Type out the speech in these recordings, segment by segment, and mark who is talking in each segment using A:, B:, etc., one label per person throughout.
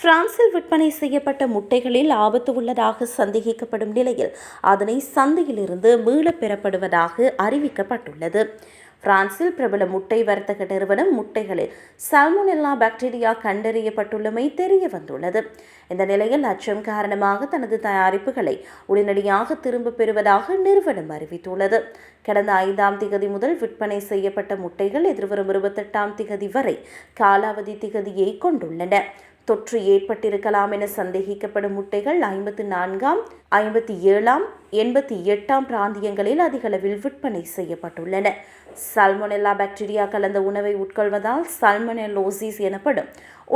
A: பிரான்சில் விற்பனை செய்யப்பட்ட முட்டைகளில் ஆபத்து உள்ளதாக சந்தேகிக்கப்படும் நிலையில் அதனை சந்தையிலிருந்து மீளப் பெறப்படுவதாக அறிவிக்கப்பட்டுள்ளது. பிரான்சில் பிரபல முட்டை வர்த்தக நிறுவனம் முட்டைகளில் சால்மோனெல்லா பாக்டீரியா கண்டறியப்பட்டுள்ளமை தெரிய வந்துள்ளது. இந்த நிலையில் அச்சம் காரணமாக தனது தயாரிப்புகளை உடனடியாக திரும்பப் பெறுவதாக நிறுவனம் அறிவித்துள்ளது. கடந்த ஐந்தாம் திகதி முதல் விற்பனை செய்யப்பட்ட முட்டைகள் எதிர்வரும் இருபத்தெட்டாம் திகதி வரை காலாவதி திகதியை கொண்டுள்ளன. தொற்று ஏற்பட்டிருக்கலாம் என சந்தேகிக்கப்படும் முட்டைகள் ஐம்பத்தி நான்காம் ஐம்பத்தி ஏழாம் எண்பத்தி எட்டாம் பிராந்தியங்களில் அதிகளவில் விற்பனை செய்யப்பட்டுள்ளன. சல்மொனெல்லா பாக்டீரியா கலந்த உணவை உட்கொள்வதால் சல்மொனெல்லோசிஸ் எனப்படும்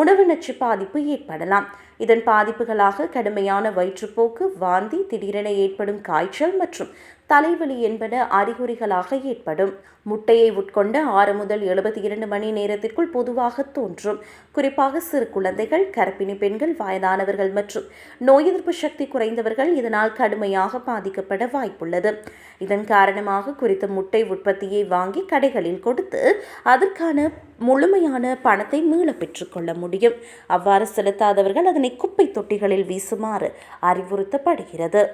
A: உணவு நச்சு பாதிப்பு ஏற்படலாம். இதன் பாதிப்புகளாக கடுமையான வயிற்றுப்போக்கு வாந்தி திடீரென ஏற்படும் காய்ச்சல் மற்றும் தலைவலி என்பன அறிகுறிகளாக ஏற்படும். முட்டையை உட்கொண்ட ஆறு முதல் எழுபத்தி இரண்டு மணி நேரத்திற்குள் பொதுவாக தோன்றும். குறிப்பாக சிறு குழந்தைகள் கர்ப்பிணி பெண்கள் வயதானவர்கள் மற்றும் நோய் எதிர்ப்பு சக்தி குறைந்தவர்கள் இதனால் கடுமையாக பாதிக்கப்பட வாய்ப்புள்ளது. இதன் காரணமாக குறித்த முட்டை உற்பத்தியை வாங்கி கடைகளில் கொடுத்து அதற்கான முழுமையான பணத்தை மீள பெற்றுக்கொள்ள முடியும். அவ்வாறு செலுத்தாதவர்கள் அதனை குப்பை தொட்டிகளில் வீசுமாறு அறிவுறுத்தப்படுகிறது.